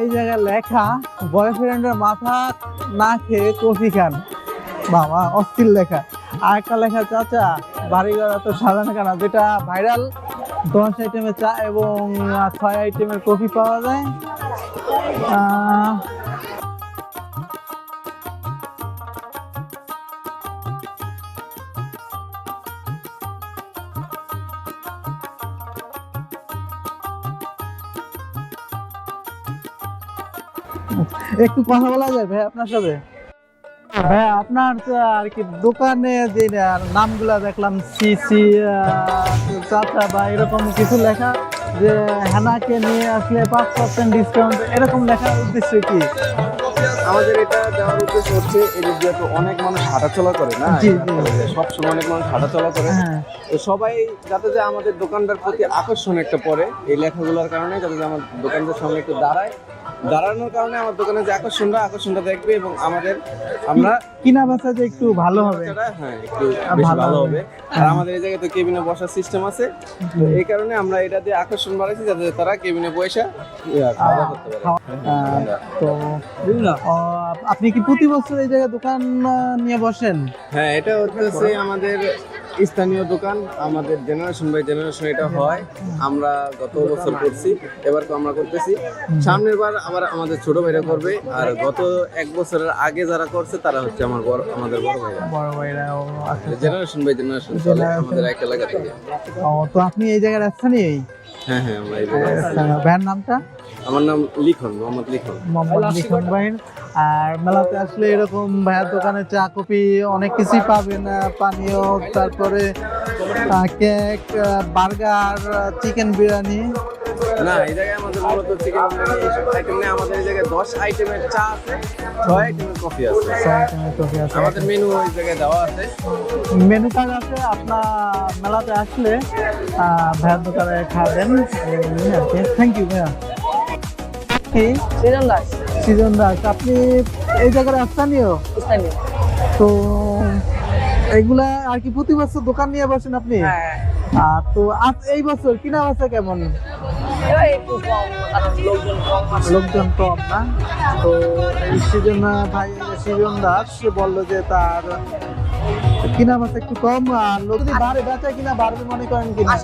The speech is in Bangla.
এই জায়গায় লেখা বয়ফ্রেন্ডের মাথা না খেয়ে কফি খান। বাবা, অস্থির লেখা। আর একটা লেখা, চাচা, বাড়িঘর এত সাজানো কেন? যেটা ভাইরাল। দশ আইটেমের চা এবং ছয় আইটেমের কফি পাওয়া যায়। একটু কথা বলা যায় ভাই আপনার সাথে? ভাই আপনার তো আর কি দোকানে যে আর নামগুলা দেখলাম সিসি চাচা বা এরকম কিছু লেখা যে হেনাকে নিয়ে আসলে পাঁচ পার্সেন্ট ডিসকাউন্ট এরকম লেখার উদ্দেশ্য কি? আমাদের এটা দেওয়ার উদ্দেশ্য হচ্ছে এদিক দিয়ে তো অনেক মানুষ হাঁটাচলা করে না সব সময় অনেক মানুষ হাঁটাচলা করে। হ্যাঁ। তো সবাই যাতে যে আমাদের দোকানটার প্রতি আকর্ষণ একটা পড়ে এই লেখাগুলোর কারণে যাতে যে আমার দোকানটার সামনে একটু দাঁড়ায় দাঁড়ানোর কারণে আমার দোকানে যে আকর্ষণটা আকর্ষণটা দেখবে এবং আমাদের আমরা কিনা বেচা যে একটু ভালো হবে? হ্যাঁ একটু ভালো হবে। আর আমাদের এই জায়গায় তো কেবিনে বসার সিস্টেম আছে। এই কারণে আমরা এটা দিয়ে আকর্ষণ বাড়াইছি যাতে তারা কেবিনে বসে খাওয়া করতে পারে। তো আপনি কি প্রতি বছর এই জায়গায় দোকান নিয়ে বসেন? হ্যাঁ এটা হচ্ছে আমাদের স্থানীয় দোকান আমাদের জেনারেশন বাই জেনারেশন এটা হয়। আমরা গত বছর করছি এবার তো আমরা করতেছি। সামনের বার আবার আমাদের ছোট ভাইরা করবে আর গত এক বছরের আগে যারা করছে তারা হচ্ছে আমার বড় আমাদের বড় ভাইরা। বড় ভাইরা। জেনারেশন বাই জেনারেশন চলে আমাদের এক এলাকা থেকে। তো আপনি এই জায়গার স্থানীয় হ্যাঁ হ্যাঁ আমরা এই জায়গায় ভাইয়ের নামটা? আমার নাম লিখন মোহাম্মদ লিখন। মোহাম্মদ লিখন ভাইয়ের আর মেলাতে আসলে এরকম ভাইয়ার দোকানে চা কফি অনেক কিছুই পাবেন পানীয় তারপরে কেক বার্গার চিকেন বিরিয়ানি। না এই জায়গায় আমাদের মূলত চিকেন বিরিয়ানি এইসব আইটেম নেই আমাদের এই জায়গায় দশ আইটেমের চা আছে ছয় আইটেমের কফি আছে। ছয় আইটেমের কফি আছে। আমাদের মেনু ওই জায়গায় দেওয়া আছে। মেনু কার্ড আছে আপনার মেলাতে আসলে ভাইয়ার দোকানে খাবেন। থ্যাংক ইউ ভাইয়া। কি? সৃজন দাস। সৃজন দাস। আপনি এই জায়গার স্থানীয়? স্থানীয়। তো এগুলা আর কি প্রতি বছর দোকান নিয়ে বসেন আপনি? হ্যাঁ। তো আজ এই বছর কিনা বেচা কেমন? কম লোকজন কম। না? তো সৃজন ভাই সৃজন দাস সে বলল যে তার কিনা বেচা একটু কম আর লোক যদি বাড়ে বেচা কিনা বাড়বে মনে করেন কিনা?